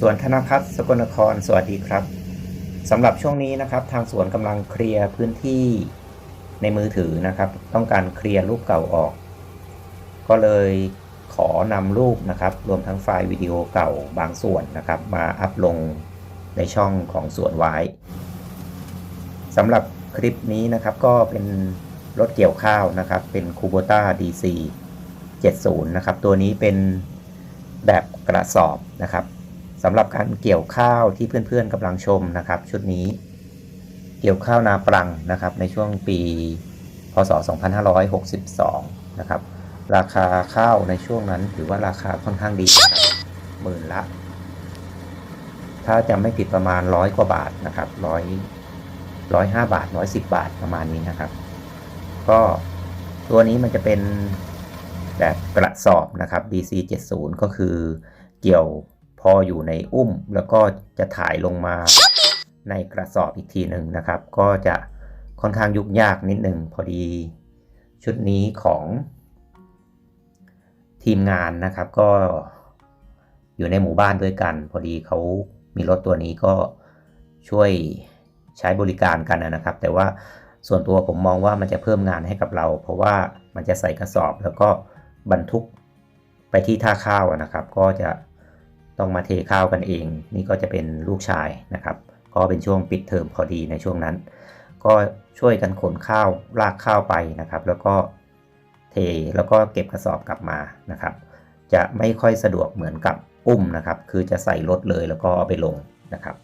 สวนธนพัฒน์สกลนคร สวัสดีครับสำหรับช่วงนี้นะครับ ทางสวนกำลังเคลียร์พื้นที่ในมือถือนะครับ ต้องการเคลียร์รูปเก่าออก ก็เลยขอนำรูปนะครับ รวมทั้งไฟล์วิดีโอเก่าบางส่วนนะครับ มาอัพลงในช่องของสวนไว้สำหรับคลิปนี้นะครับก็เป็นรถเกี่ยวข้าวนะครับ เป็น Kubota DC 70 นะครับ ตัวนี้เป็นแบบกระสอบนะครับ สำหรับการเกี่ยวข้าวที่เพื่อนๆกำลังชมนะครับ ชุดนี้เกี่ยวข้าวนาปรังนะครับ ในช่วงปีพศ 2562 นะครับ ราคาข้าวในช่วงนั้นถือว่าราคาค่อนข้างดีนะหมื่นละ ถ้าจำไม่ผิดประมาณร้อยกว่าบาทนะครับร้อยร้อยห้าบาทร้อยสิบบาทประมาณนี้นะครับ ก็ตัวนี้มันจะเป็นแบบกระสอบนะครับ DC 70ก็คือเกี่ยว ออยู่ในอุ้ม แล้วก็จะถ่ายลงมาในกระสอบอีกทีหนึ่งนะครับ ก็จะค่อนข้างยุ่งยากนิดหนึ่งพอดี ชุดนี้ของ ทีมงานนะครับก็อยู่ในหมู่บ้านด้วยกัน พอดีเขามีรถตัวนี้ก็ช่วยใช้บริการกันนะครับ แต่ว่าส่วนตัวผมมองว่ามันจะเพิ่มงานให้กับเรา เพราะว่ามันจะใส่กระสอบแล้วก็บรรทุกไปที่ท่าข้าวนะครับ ก็จะ ต้องมาเทข้าวกันเอง นี่ก็จะเป็นลูกชายนะครับ ก็เป็นช่วงปิดเทอมพอดีในช่วงนั้น ก็ช่วยกันขนข้าวลากข้าวไปนะครับ แล้วก็เทแล้วก็เก็บกระสอบกลับมานะครับ จะไม่ค่อยสะดวกเหมือนกับอุ้มนะครับ คือจะใส่รถเลยแล้วก็เอาไปลงนะครับ